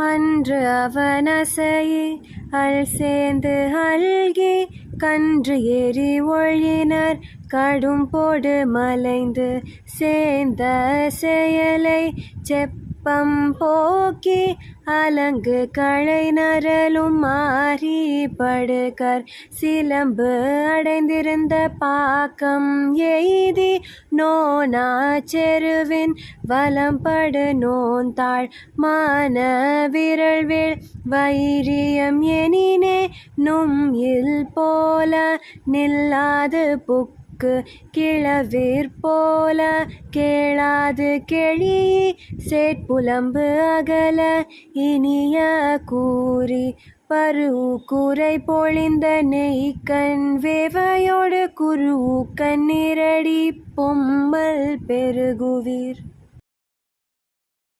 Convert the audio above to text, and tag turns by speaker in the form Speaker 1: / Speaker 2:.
Speaker 1: அன்று அவனசையே அல் சேர்ந்து அல்கி கன்று எரி ஒழினர் கடும் போடு மலைந்து சேர்ந்த செயலை செப்பம் போக்கி அலங்கு களை நரலும் மாறி படுகர். சிலம்பு அடைந்திருந்த பாக்கம் எய்தி நோனா செருவின் வலம்படு நோந்தாள். மான விரல்வேள் வைரியம் எனினே நும் இல் போல நில்லாது புக் புக்கு கிளவீர் போல. கேளாது கெளி சேட்புலம்பு அகல. இனிய கூறி பருக்கூரை பொழிந்த நெய்க்கண் வேவையோடு குருக்கண் நிரடி. பொம்மல் பெருகுவீர்.